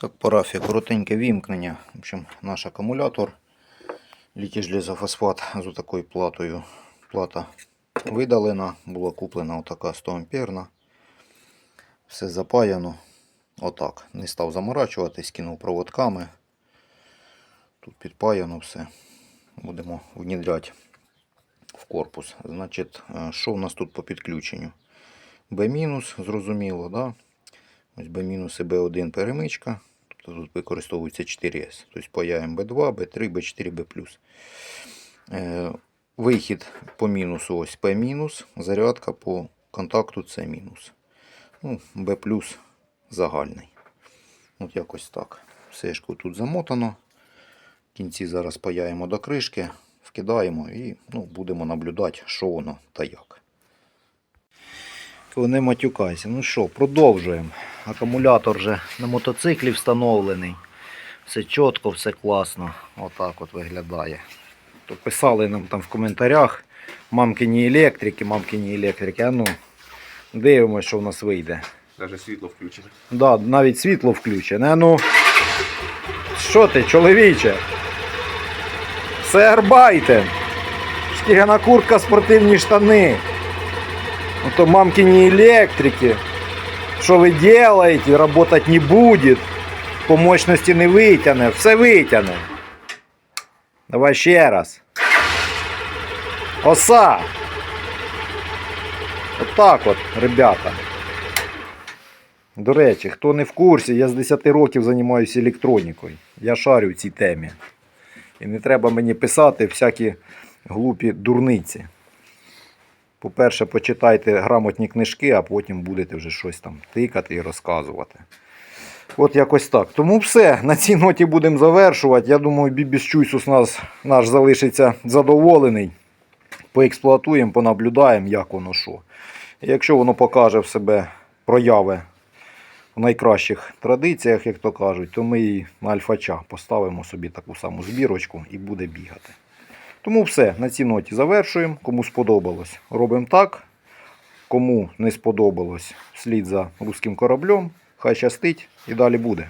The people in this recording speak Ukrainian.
Так, парафія, коротеньке вімкнення. В общем, наш акумулятор. Літій железофосфат з такою платою. Плата видалена, була куплена отака 100 амперна. Все запаяно. Отак. Не став заморачуватись, кинув проводками. Тут підпаяно все. Будемо внідряти в корпус. Значить, е, що у нас тут по підключенню? B-, зрозуміло, да? Ось B- і B1 перемичка. Тобто тут використовується 4S. Тобто паяємо B2, B3, B4, B+. Вихід по мінусу ось P-, зарядка по контакту C-. Ну, B+, загальний. От якось так. Сешку тут замотано. В кінці зараз паяємо до кришки, вкидаємо і ну, будемо наблюдати, що воно та як. Не матюкайся. Ну що, продовжуємо. Акумулятор вже на мотоциклі встановлений. Все чітко, все класно. Отак от виглядає. То писали нам там в коментарях мамкині електрики, мамкині електрики. А ну, дивимося, що в нас вийде. Даже світло включене. Да, навіть світло включене. А Ну, що ти, чоловіче? Це арбайтен. Штігана куртка, спортивні штани. Ото мамкині електрики. Що ви делаете? Работать не будет. По мощності не витягне. Все витягне. Давай ще раз. Оса. Отак от, ребята. До речі, хто не в курсі, я з 10 років займаюся електронікою. Я шарю в цій темі. І не треба мені писати всякі глупі дурниці. По-перше, почитайте грамотні книжки, а потім будете вже щось там тикати і розказувати. От якось так. Тому все. На цій ноті будемо завершувати. Я думаю, Бібіс Чуйсус нас, наш залишиться задоволений. Поексплуатуємо, понаблюдаємо, як воно що. Якщо воно покаже в себе прояви в найкращих традиціях, як то кажуть, то ми її на альфача поставимо собі таку саму збірочку і буде бігати. Тому все, на цій ноті завершуємо. Кому сподобалось, робимо так. Кому не сподобалось, слід за руським кораблем. Хай щастить і далі буде.